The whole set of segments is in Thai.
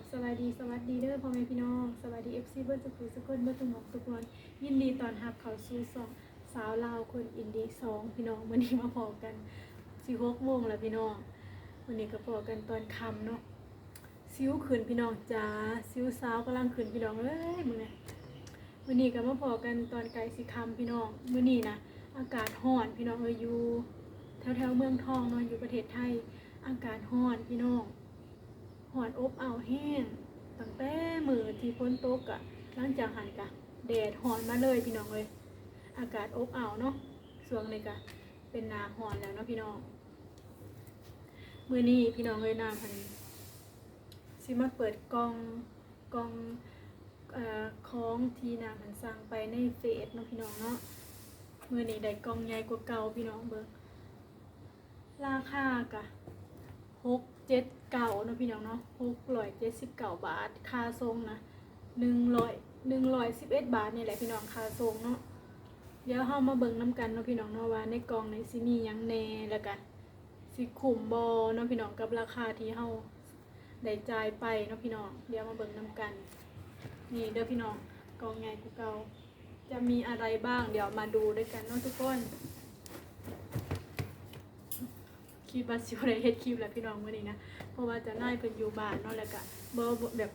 บสวัสดีสวัสดีเด้อพ่อแม่พี่น้องสวัสดีเอฟซีเบิร์ดสุขุสุขุนเบิร์ดทุกหอกทุกคนยินดีตอนรับเขาสู่สองสาวลาวคนอินดีสองพี่น้องวันนี้มาพอกันสี่หกโมงแล้วพี่น้องวันนี้ก็พอกันตอนค่ำเนาะซิ้วขืนพี่น้องจ้าซิ้วสาวกำลังขืนพี่น้องเอ้ยมึงเนี่ยวันนี้ก็มาพอกันตอนไกลสิค่ำพี่น้องมื้อนี้นะอากาศร้อนพี่น้องเอ้ยอยู่แถวแถวเมืองทองเนาะอยู่ประเทศไทยอากาศร้อนพี่น้อง อนอบอ้าวแห้งตั้งแต่มือที่ฝนตกอะหลังจากหันกะแดดหอนมาเลยพี่น้องเลย อากาศอบอ้าวเนาะส่วงนี้กะเป็นนาหอนแล้วเนาะพี่น้องมือนี้พี่น้องเลยน้ำพันสิมาเปิดกองกองอ่อของที่น้ำพันสั่งไปในเฟซเนาะพี่น้องเนาะมือนี้ได้กองใหญ่กว่าเก่าพี่น้องเบิ่งราคากะหก เจ็ดเก่านะพี่น้องเนาะหกร้อยเจ็ดสิบเก้าบาท ค่าทรงนะหนึ่งร้อยหนึ่งร้อยสิบเอ็ดบาทนี่แหละพี่น้องค่าทรงเนาะเดี๋ยวเฮามาเบิ่งน้ำกันเนาะพี่น้องเนาะว่าในกองในซิมียังแน่แล้วกันสิขุมบอเนาะพี่น้องกับราคาที่เฮาได้จ่ายไปเนาะพี่น้อง เดี๋ยวมาเบิ่งน้ำกัน นี่เด้อพี่น้องกองใหญ่กว่าเก่าจะมีอะไรบ้างเดี๋ยวมาดูด้วยกันเนาะทุกคน คิดว่าสิบ่ได้เฮ็ดคลิปแล้วพี่น้องมื้อนี้นะ เพราะว่าเจะนายเพิ่นอยู่บ้านเนาะแล้วก็บ่บ่แบบ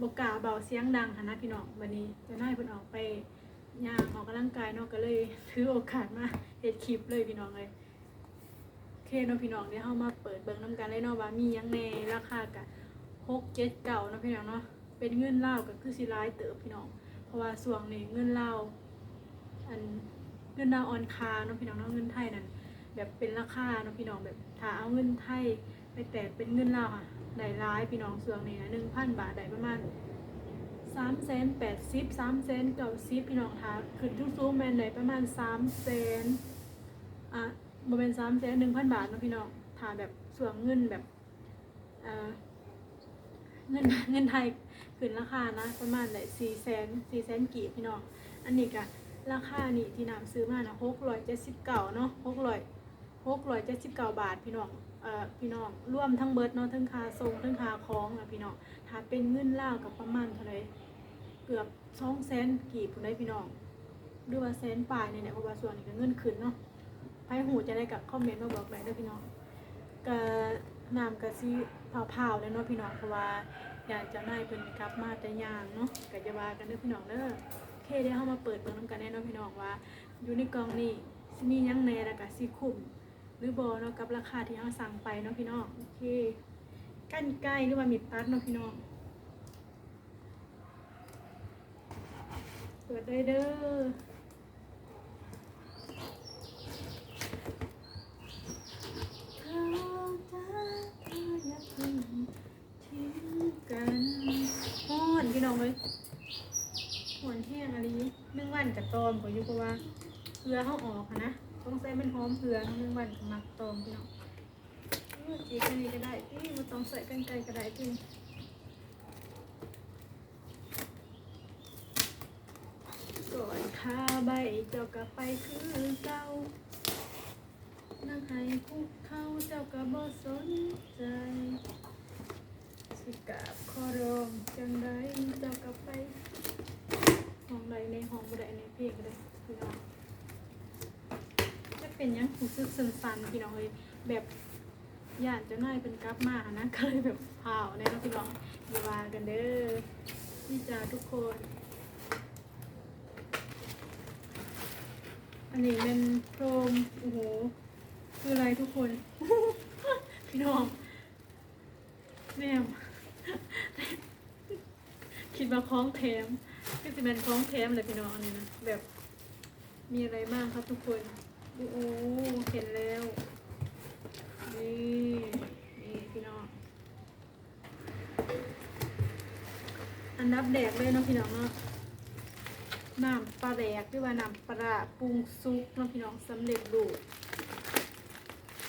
บ่กล้าเบาเสียงดังหันนะพี่น้องวันนี้เจะนายเพิ่นออกไปย่างออกกำลังกายเนาะก็เลยถือโอกาสมาเฮ็ดคลิปเลยพี่น้องเลยโอเคเนาะพี่น้องเดี๋ยวเฮามาเปิดเบิ่งนํกันเลยเนาะว่ามีหยังแน่ราคาก็6 7 9เนาะพี่น้องเนาะเป็นเงินเลาก็คือสิหลายเติบพี่น้อง เพราะว่าช่วงนี้เงินลาอันเงินลาวออนคาเนาะพี่น้องเนาะเงินไทยนั่น แบบเป็นราคาเนาะพี่น้องแบบถ้าเอาเงินไทยไปแตกเป็นเงินลาวค่ะได้ร้ายพี่น้องส่วนนี้นะหนึ่งพันบาทได้ประมาณสามแสนแปดสิบสามแสนเก้าสิบพี่น้องค่ะขึ้นทุกซูงแมนได้ประมาณสามแสนอะบ่เป็นสามแสนหนึ่งพันบาทเนาะพี่น้องถ้าแบบส่วนเงินแบบเออเงินเงินไทยขึ้นราคานะประมาณได้สี่แสนสี่แสนกีบพี่น้องอันนี้ก็ราคานี่ที่นำซื้อมานะหกร้อยเจ็ดสิบเก้าเนาะหกร้อย หกร้อยเจ็ดสิบเก้าบาทพี่น้องเอ่อพี่น้องรวมทั้งเบิดเนาะทั้งคาส่งทั้งค่าของอะพี่น้องถ้าเป็นเงินล่าวกับประมาณเท่าไหรเกือบสองแสนกี่ผู้ใดพี่น้องหรือว่าแสนปลายเนี่ยแหละเพราะว่าส่วนนี้ก็เงินขึ้นเนาะใครหูจะได้กับคอมเมนต์มาบอกได้เด้วยพี่น้องก็น้ำกะซิเผาๆเลยเนาะพี่น้องเพราะว่าอยากจะนายเพิ่นกลับมาแต่ยางเนาะก็จะว่ากันเด้อพี่น้องเด้อเคเดี๋ยวเรามาเปิดเบิ่งน้ำกันแน่เนาะพี่น้องว่าอยู่ในกล่องนี้สิมีหยังแหน่แล้วก็สิคุ้ม หรือบ่เนาะกับราคาที่เราสั่งไปเนาะพี่น้องโอเคกันไกลหรือว่ามีดตัดเนาะพี่น้องเปิดได้เด้อร์ทอดพี่น้องเลยหวนแห้งอะไรนึ่งวันกับตอมก็อยู่เพราะว่าเกลือเขาออกนะ งใส่เป็นหอมเกลือนึ่งวันกับมักตอมพี่น้องเออจีกันนี้ก็ได้ที่มาต้องใส่กันไกลก็ได้ที่ก่อนข้าใบเจ้ากลับไปคือเก่านั่งให้คุกเข้าเจ้าก็บ่สนใจสิกาบขอร้องจังไดเจ้ากลับไปห้องใดในห้องบ่ไดในเพลงก็ได้พี่น้องจะ เป็นยังรู้สึกสันๆพี่น้องเลยแบบญาติเจ้านายเป็นกลับมานะก็เลยแบบเผาในน้องพี่น้องอย่าว่ากันเด้อพี่จ้าทุกคน อันนี้เป็นโครมโอ้โหคืออะไรทุกคน พี่น้องแม่คิดว่าคล้องแถมก็จะเป็นคล้องแถมเลยพี่น้องอันนี้นะแบบมีอะไรบ้างครับทุกคน โอ้โหเห็นแล้ว นี่ นี่พี่น้อง อันดับแดกเลยเนาะพี่น้องเนาะน้ำปลาแดกหรือว่าน้ำปลาปรุงซุปเนาะพี่น้องสำเร็จรูป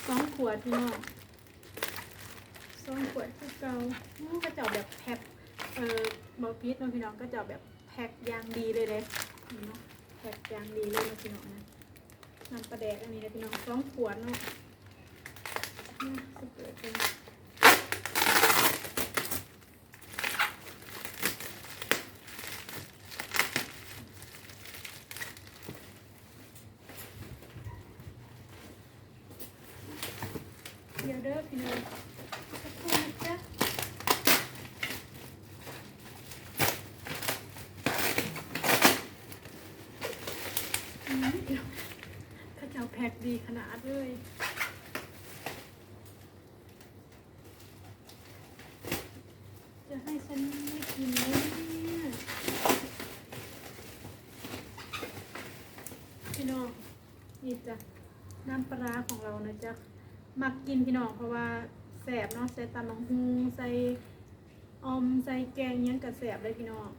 สองขวดพี่น้องสองขวดคือเกาอืมก็จะเอาแบบแพ็คเอ่อบอพีชเนาะพี่น้องก็จะแบบแพ็คอยางดีเลยเลยนี่เนาะแพ็คอยางดีเลยเนาะพี่น้องนะ น้ำปลาแดกอันนี้นะพี่น้องสองขวดเนาะเปิดเป็นเดี๋ยวเด้อพี่น้องสักครู่นะจ๊ะ เจ้าแพ็คดีขนาดเลยจะให้ฉันไม่กินเลยเนี่ยพี่น้องนี่จ้ะน้ำปลาของเรานะจ๊ะมักกินพี่น้องเพราะว่าแสบเนาะใส่ตำบักฮูใส่ออมใส่แกงยังกับแสบเลยพี่น้อง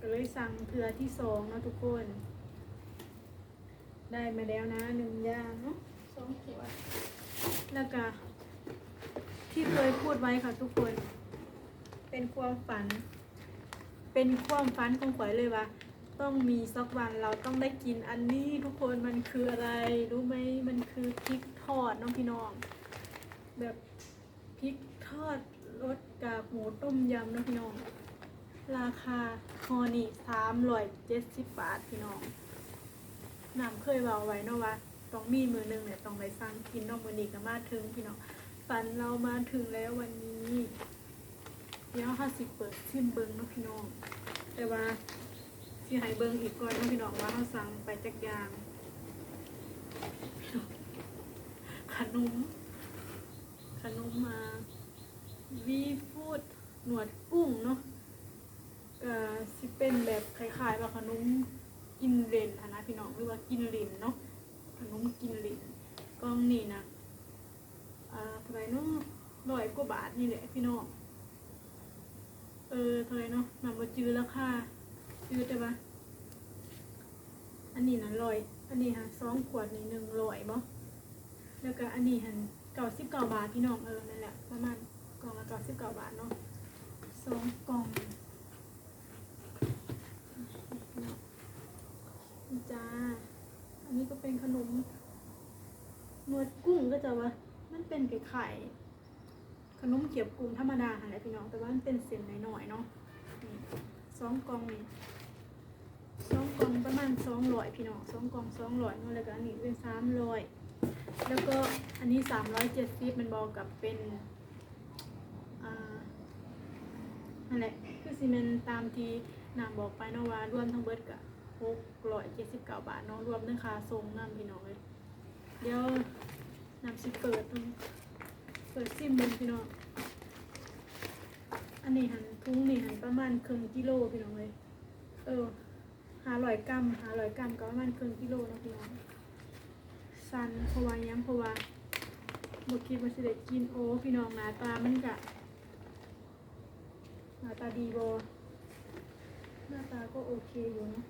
ก็เลยสั่งเทือที่สองเนาะทุกคน ได้มาแล้วนะหนึ่งอย่างเนาะสองขวดแล้วก็ที่เคยพูดไว้ค่ะทุกคน เป็นความฝัน เป็นความฝันของข่อยเลยว่าต้องมีสักวันเราต้องได้กินอันนี้ทุกคนมันคืออะไร รู้ไหมมันคือพริกทอดน้องพี่น้อง แบบพริกทอดรสกากหมูต้มยำน้องพี่น้อง ราคาคอนี่สามร้อยเจ็ดสิบบาทพี่น้อง น้ำเคยบอกไว้เนาะว่าต้องมีมือหนึงเนี่ยต้องไปสั่งกินนอกมือนี้ก็มาถึงพี่น้องฝันเรามาถึงแล้ววันนี้เดี๋ยวห้าสิบเปิดซิมเบิงเนาะพี่น้อง แต่ว่าสิให้เบิงอีกก่อนเนาะพี่น้องว่าเขาสั่งไปจักยางขนมขนมมาวีฟูดหนวดกุ้งเนาะเอ่อสิเป็นแบบคล้ายๆว่าขนม กินเลนนะพี่น้องหรือว่ากินลินเนาะขนมกินลินกล้องนี่นะอ่าเท่าไรเนาะร้อยกว่าบาทนี่แหละพี่น้องเออเท่าไรเนาะนำมาจื้อราคาจื้อแต่ว่าอันนี้นะร้อยอันนี้ฮะสองขวดนี่หนึ่งร้อยบ่แล้วก็อันนี้หันเก้าสิบเก้าบาทพี่น้องเออนั่นแหละประมาณกล่องละเก้าสิบเก้าบาทเนาะสองกล่องนี่จ้า อันนี้ก็เป็นขนมนวดกุ้งก็จะ ว่า มันเป็นไข่ไข่ขนมเกี๊ยวกุ้งธรรมดาค่ะแหละพี่น้องแต่ว่ามันเป็นเส้นหน่อยๆเนาะสองกล่องนี่สองกล่องประมาณสองร้อยพี่น้องสองกล่องสองร้อยเนาะแล้วก็อันนี้เป็นสามร้อยแล้วก็อันนี้สามร้อยเจ็ดสิบมันบอกกับเป็นอ่านั่นแหละคือซีเมนตามที่นางบอกไปเนาะว่ารวมทั้งเบิร์ดกับหกร้อยเจ็ดสิบเก้าบาทเนาะรวมทั้งค่าส่งน้ำพี่น้องเลยเดี๋ยว นำสิเปิดตรงเปิดซิมเบิ่งพี่น้องอันนี้หันทุงนี่หันประมาณครึ่งกิโลพี่น้องเลยเออหาร้อยกรัมหาร้อยกรัมก็ประมาณครึ่งกิโลนะพี่น้องสันเพราะว่าย้ำเพราะว่าบคิดว่าสิได้กินโอ้พี่น้องหน้าตามันกะหน้าตาดีบหน้าตาก็โอเคอยู่นะ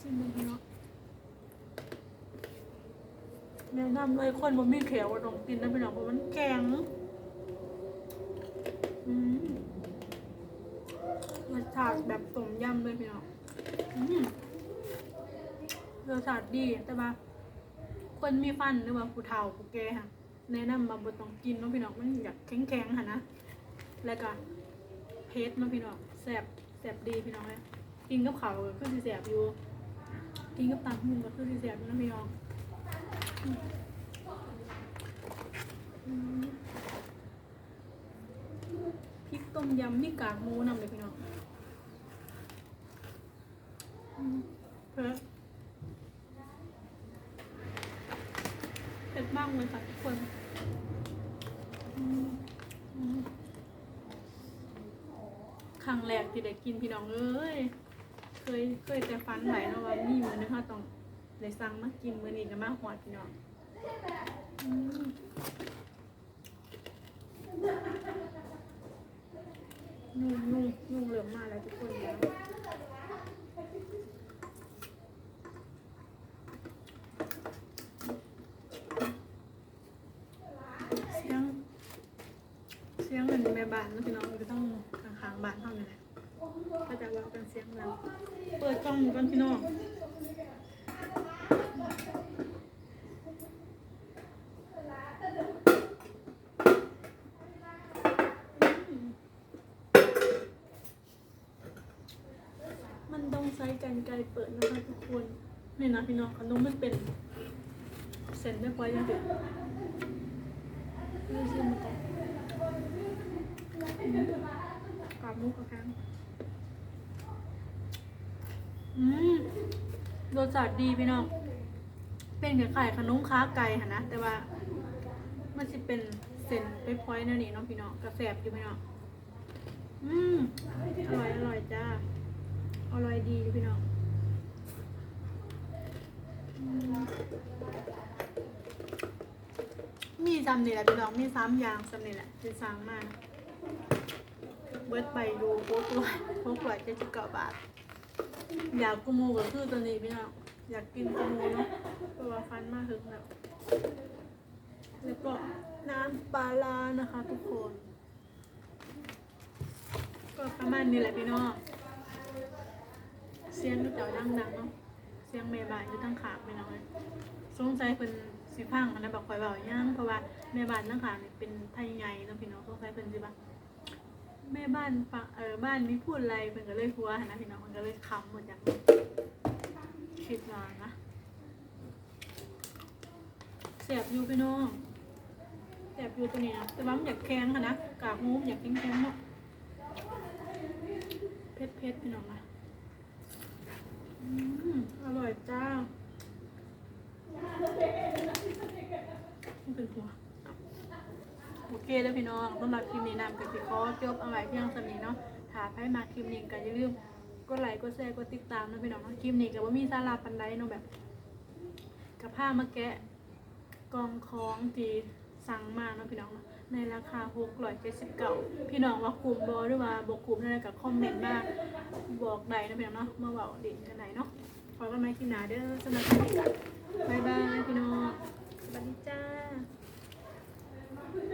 ซิมเบิ่งพี่น้อง แนะนำเลยคนบ่มีแขวว่าต้องกินนะพี่น้องเพราะมันแข็งอืมรสชาติแบบต้มยำเลยพี่น้องอืมรสชาติดีแต่ว่าคนมีฟันหรือว่าผู้เฒ่าผู้แก่ค่ะแนะนำมาบ่ต้องกินเนาะพี่น้องมันอยากแข็งๆค่ะนะแล้วก็เผ็ดเนาะพี่น้องแซ่บแซ่บดีพี่น้องเลยกินกับข้าวก็คือสิแซ่บอยู่กินกับตำหุ่นก็คือสิแซ่บนะพี่น้อง พริกต้มยำนี่กากหมูนำเลยพี่น้องเผ็ดเผ็ดมากเลยค่ะทุกคนครั้งแรกที่ได้กินพี่น้องเอ้ย เคยเคยแต่ฟันไหลนะว่ามีมือนึงค่ะต้อง ได้สั่งมากินมือนี้ก็มาหอดพี่น้องอืมนุ่มนุ่มนุ่มเหลืองมากแล้วทุกคนแล้วเสียงเสียงเหมือนแม่บ้านนะพี่น้องก็ต้องข้างๆบ้านเท่านั้นแหละก็จะว่าเป็นเสียงเราเปิดกล้องก่อนพี่น้อง มันต้องใช้กันไกรเปิดนะคะทุกคนนี่นะพี่น้องขนมมันเป็นเส้นเรียบร้อยยังเด็ดดูซิมันก่อนอืมกรอบมุกกับแข้งอืมรสชาติดีพี่น้อง เป็นคล้ายๆขนมค้าไก่ค่ะนะ แต่ว่า มันจะเป็นเส้นไปพอยนั่นนี่น้องพี่น้องกระแสบอยู่พี่น้องอืมอร่อยอร่อยจ้า อร่อยดีพี่น้องมีซ้ำนี่แหละพี่น้องมีซ้ำยางซ้ำนี่แหละจะซ้ำมาก เบิดไปดูโป๊กลอยโป๊กลอยเจ็ดสิบเก้าบาท อยากกูมูก็คือตัวนี้พี่น้องอยากกินกูมูเนาะเพราะว่าฟันมากถึงแล้วแล้วก็น้ำปลาร้านะคะทุกคน ก็ประมาณนี้แหละพี่น้อง เสียงก็เจ้าดังๆเนาะเสียงเมย์บานอยู่ตั้งขางพี่น้อยสงสัยเป็นสิพังอันนั้นบอกคอยเบาย่างเพราะว่าแม่บ้านตั้งขางนี่เป็นไทยใหญ่เนาะพี่น้องสงสัยเป็นสิบ้าแม่บ้านปะเออบ้านมีพูดอะไรเพิ่นก็เลยหัวนะพี่น้องมันก็เลยคำหมดจากคิดว่านะเสียบอยู่พี่น้องแสบอยู่ตัวนี้นะแต่ว่ามันอยากแข็งค่ะนะกากหูมอยากแข็งแข็งๆเนาะเผ็ดเผ็ดๆพี่น้องนะ อืมอร่อยจ้าเป็นหัวโอเคแล้วพี่น้องสำหรับคลิปนี้นำกับพี่คอจบเอาไว้เพียงเท่านี้เนาะถ้าใครมาคลิปนี้ก็อย่าลืมกดไลค์กดแชร์กดติดตามนะพี่น้องนะคลิปนี้ก็ว่ามีสาระปันใดเนาะแบบกับผ้ามาแกะกองของที่สั่งมาเนาะพี่น้องเนาะ ในราคา679พี่น้องว่าคุ้มบอหรือว่าบอกคุ้มอะไรกับคอมเมนต์มาบอกใดนะพี่น้องเนาะมาบอกดินกันไหนเนาะขอกันไหมที่หนาเด้อสำหรับวันนี้บ๊ายบายพี่น้องสวัสดีจ้า